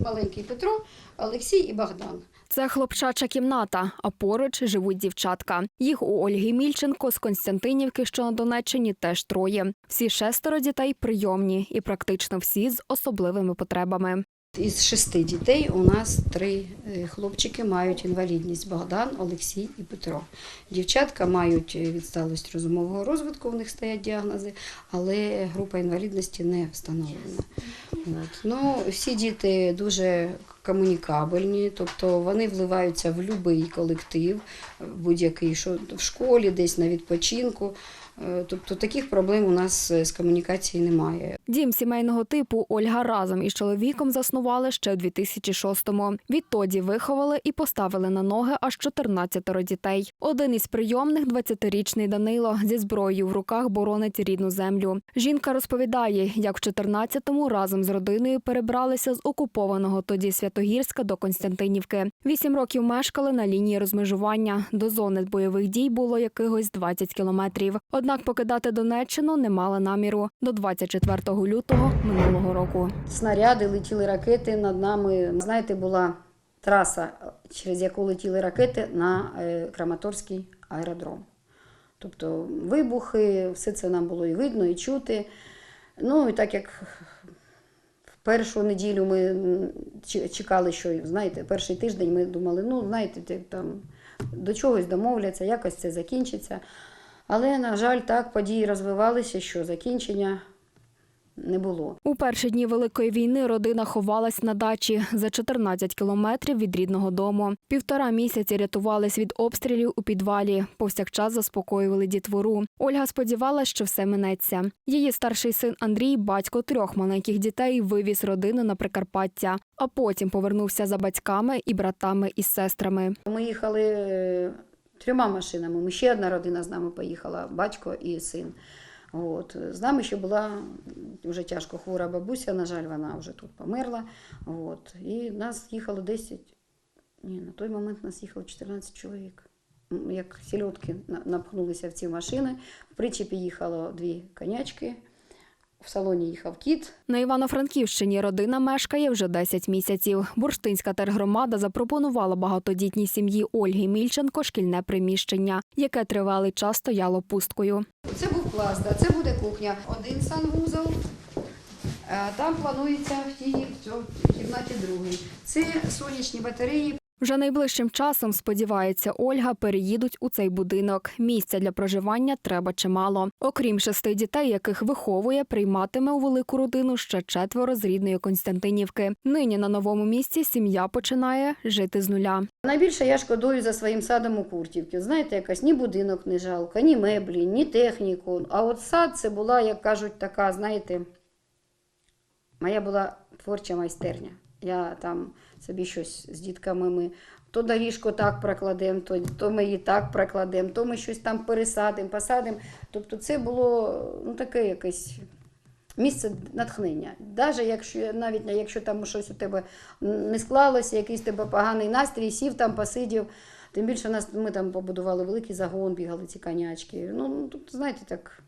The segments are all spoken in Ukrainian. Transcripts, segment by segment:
Маленький Петро, Олексій і Богдан. Це хлопчача кімната, а поруч живуть дівчатка. Їх у Ольги Мільченко з Константинівки, що на Донеччині, теж троє. Всі шестеро дітей прийомні і практично всі з особливими потребами. Із шести дітей у нас три е, хлопчики мають інвалідність Богдан, Олексій і Петро. Дівчатка мають е, відсталість розумового розвитку, у них стоять діагнози, але група інвалідності не встановлена. От. Ну, всі діти дуже комунікабельні, тобто вони вливаються в будь-який колектив, в будь-який, що в школі, десь на відпочинку. Е, Тобто таких проблем у нас е, з комунікацією немає. Дім сімейного типу Ольга разом із чоловіком заснували ще у 2006-му. Відтоді виховали і поставили на ноги аж 14 дітей. Один із прийомних 20-річний Данило зі зброєю в руках боронить рідну землю. Жінка розповідає, як в 14-му разом з родиною перебралися з окупованого тоді Святогірська до Константинівки. Вісім років мешкали на лінії розмежування. До зони бойових дій було якихось 20 кілометрів. Однак покидати Донеччину не мали наміру до 24 лютого минулого року. Снаряди летіли ракети над нами. Знаєте, була траса, через яку летіли ракети на е, Краматорський аеродром. Тобто вибухи, все це нам було і видно, і чути. Ну і так як першу неділю ми чекали, що знаєте, перший тиждень ми думали, ну знаєте, там до чогось домовляться, якось це закінчиться. Але, на жаль, так події розвивалися, що закінчення не було. У перші дні великої війни родина ховалась на дачі за 14 кілометрів від рідного дому. Півтора місяці рятувались від обстрілів у підвалі. Повсякчас заспокоювали дітвору. Ольга сподівалася, що все минеться. Її старший син Андрій, батько трьох маленьких дітей, вивіз родину на Прикарпаття, а потім повернувся за батьками і братами із сестрами. Ми їхали е, трьома машинами. Ми ще одна родина з нами поїхала, батько і син. От. З нами ще була вже тяжко хвора бабуся, на жаль, вона вже тут померла. От. І нас їхало 10, ні, на той момент нас їхало 14 чоловік. Як сільотки напхнулися в ці машини. В причепі їхало дві конячки, в салоні їхав кіт, На Івано-Франківщині родина мешкає вже 10 місяців. Бурштинська тергромада запропонувала багатодітній сім'ї Ольги Мільченко шкільне приміщення, яке тривалий час стояло пусткою. Це був клас, це буде кухня. Один санвузол. А Там планується в тій в цьому кімнаті другий. Це сонячні батареї. Вже найближчим часом, сподівається Ольга, переїдуть у цей будинок. Місця для проживання треба чимало. Окрім шести дітей, яких виховує, прийматиме у велику родину ще четверо з рідної Константинівки. Нині на новому місці сім'я починає жити з нуля. Найбільше я шкодую за своїм садом у Куртівці. Знаєте, якась ні будинок не жалко, ні меблі, ні техніку. А от сад це була, як кажуть, така, знаєте, моя була творча майстерня. Я там собі щось з дітками ми то доріжку так прокладемо, то, то ми її так прокладемо, то ми щось там пересадимо, посадимо. Тобто це було ну, таке якесь місце натхнення. Навіть якщо, навіть якщо там щось у тебе не склалося, якийсь тебе поганий настрій, сів там, посидів. Тим більше нас, ми там побудували великий загон, бігали ці конячки. Ну, ну, тут, знаєте, так.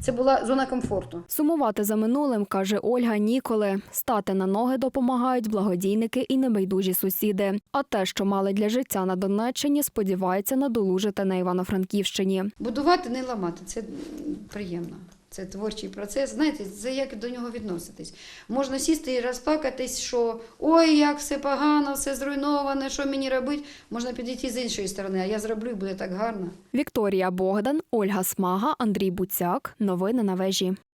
Це була зона комфорту. Сумувати за минулим, каже Ольга, ніколи. Стати на ноги допомагають благодійники і небайдужі сусіди. А те, що мали для життя на Донеччині, сподівається надолужити на Івано-Франківщині. Будувати, не ламати це приємно. Це творчий процес. Знаєте, це як до нього відноситись. Можна сісти і розплакатись, що ой, як все погано, все зруйноване, що мені робити. Можна підійти з іншої сторони, а я зроблю і буде так гарно. Вікторія Богдан, Ольга Смага, Андрій Буцяк. Новини на вежі.